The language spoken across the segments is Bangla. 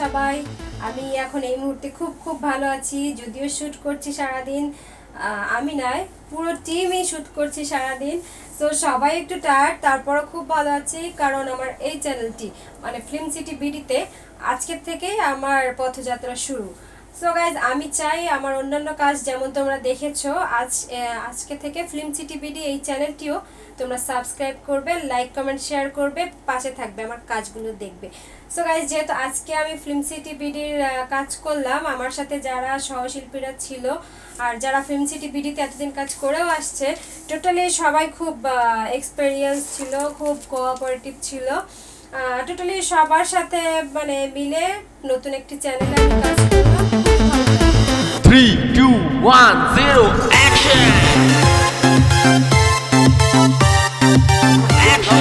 সবাই। আমি এখন এই মুহূর্তে খুব খুব ভালো আছি। যদিও শ্যুট করছি সারাদিন আমি নয়, পুরো টিমই শ্যুট করছি সারাদিন। তো সবাই একটু টায়ার্ড তারপরও খুব ভালো আছি, কারণ আমার এই চ্যানেলটি মানে ফিল্ম সিটি বিডিতে, আজকের থেকেই আমার পথযাত্রা শুরু। সো গাইজ আমি চাই আমার অন্যান্য কাজ যেমন তোমরা দেখেছ, আজ আজকে থেকে ফিল্ম সিটি বিডি এই চ্যানেলটিও তোমরা সাবস্ক্রাইব করবে লাইক কমেন্ট শেয়ার করবে, পাশে থাকবে আমার কাজগুলো দেখবে। সো গাইজ যেহেতু আজকে আমি ফিল্ম সিটি বিডির কাজ করলাম, আমার সাথে যারা সহশিল্পীরা ছিল আর যারা ফিল্ম সিটি বিডিতে এতদিন কাজ করেও আসছে টোটালি সবাই খুব এক্সপেরিয়েন্স ছিল, খুব কোঅপারেটিভ ছিল। টোটালি সবার সাথে মানে মিলে নতুন একটি চ্যানেলে আমি কাজ করলাম। One, zero, action! Action,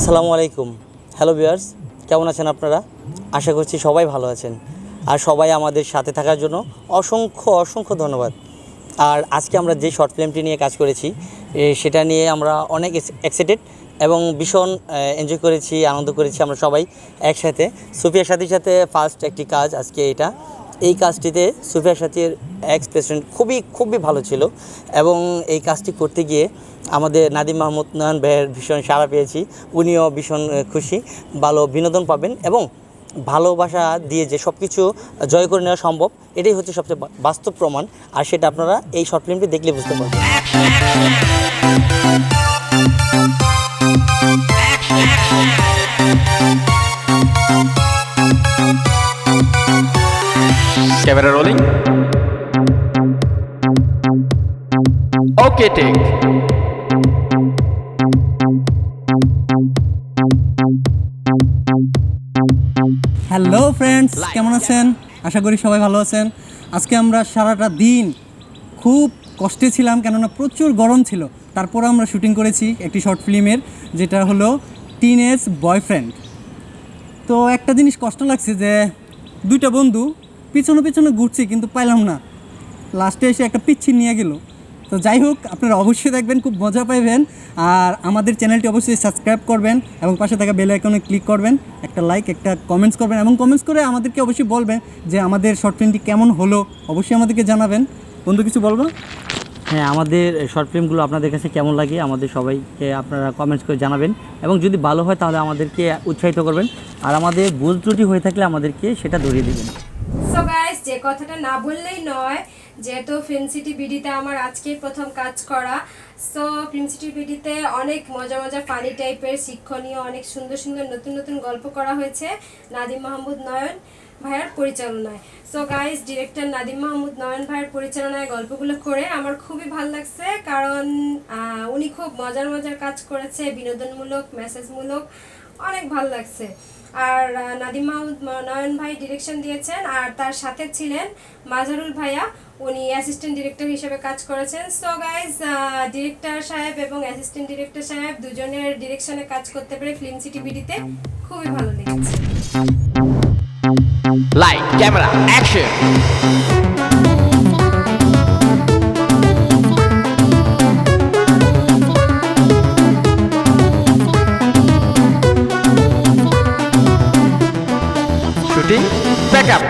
আসসালামু আলাইকুম। হ্যালো ভিউয়ার্স কেমন আছেন আপনারা? আশা করছি সবাই ভালো আছেন। আর সবাই আমাদের সাথে থাকার জন্য অসংখ্য অসংখ্য ধন্যবাদ। আর আজকে আমরা যে শর্ট ফিল্মটি নিয়ে কাজ করেছি সেটা নিয়ে আমরা অনেক এক্সাইটেড এবং ভীষণ এনজয় করেছি, আনন্দ করেছি আমরা সবাই একসাথে। সুফিয়া সাথীর সাথে ফার্স্ট একটি কাজ আজকে এটা। এই কাজটিতে সুফিয়া সাথীর এক্সপ্রেশন খুবই খুবই ভালো ছিল এবং এই কাজটি করতে গিয়ে আমাদের নাদিম মাহমুদ নয়ন ভাইয়ের ভীষণ সাড়া পেয়েছি। উনিও ভীষণ খুশি। ভালো বিনোদন পাবেন এবং ভালোবাসা দিয়ে যে সব কিছু জয় করে নেওয়া সম্ভব, এটাই হচ্ছে সবচেয়ে বাস্তব প্রমাণ। আর সেটা আপনারা এই শর্ট ফিল্মটি দেখলে বুঝতে পারবেন। Camera rolling. Okay, take. Hello friends কেমন আছেন? আশা করি সবাই ভালো আছেন। আজকে আমরা সারাটা দিন খুব কষ্টে ছিলাম কেননা প্রচুর গরম ছিল। তারপর আমরা শুটিং করেছি একটি শর্ট ফিল্মের যেটা হলো টিনেজ বয়ফ্রেন্ড তো একটা জিনিস কষ্ট লাগছে যে দুইটা বন্ধু পিছনে পিছনে ঘুরছি, কিন্তু পাইলাম না। লাস্টে এসে একটা পিচ্ছি নিয়ে গেল। তো যাই হোক, আপনারা অবশ্যই দেখবেন, খুব মজা পাইবেন। আর আমাদের চ্যানেলটি অবশ্যই সাবস্ক্রাইব করবেন এবং পাশে থাকা বেল আইকনে ক্লিক করবেন। একটা লাইক একটা কমেন্টস করবেন এবং কমেন্টস করে আমাদেরকে অবশ্যই বলবেন যে আমাদের শর্ট ফিল্মটি কেমন হলো। অবশ্যই আমাদেরকে জানাবেন। বন্ধু, কিছু বলব? হ্যাঁ আমাদের শর্ট ফিল্মগুলো আপনাদের কাছে কেমন লাগে আমাদের সবাইকে আপনারা কমেন্টস করে জানাবেন। এবং যদি ভালো হয়, তাহলে আমাদেরকে উৎসাহিত করবেন। আর আমাদের ভুল ত্রুটি হয়ে থাকলে আমাদেরকে সেটা ধরিয়ে দেবেন। সো গাইস যে কথাটা না বললেই নয়, যেহেতু ফিল্ম সিটি বিডিতে আমার আজকেই প্রথম কাজ করা সো ফিল্ম সিটি বিডিতে অনেক মজা মজা ফানি টাইপের শিক্ষণীয়, অনেক সুন্দর সুন্দর নতুন নতুন গল্প করা হয়েছে নাদিম মাহমুদ নয়ন ভাইয়ের পরিচালনায়। So guys director Nadim Mahmud Nayan ভাইয়ের পরিচালনায় গল্পগুলো করে আমার খুবই ভালো লাগছে, কারণ উনি খুব মজার মজার কাজ করেছে, বিনোদনমূলক মেসেজমূলক অনেক ভালো লাগছে। আর নাদিম নয়ন ভাই ডিরেকশন দিয়েছেন, আর তার সাথে ছিলেন মাজারুল ভাইয়া, উনি অ্যাসিস্ট্যান্ট ডিরেক্টর হিসেবে কাজ করেছেন। সো গাইজ ডিরেক্টর সাহেব এবং অ্যাসিস্ট্যান্ট ডিরেক্টর সাহেব দুজনের ডিরেকশনে কাজ করতে পেরে ফিল্ম সিটি বিডিতে খুবই ভালো লেগেছে। ทิ้งแบกอัพ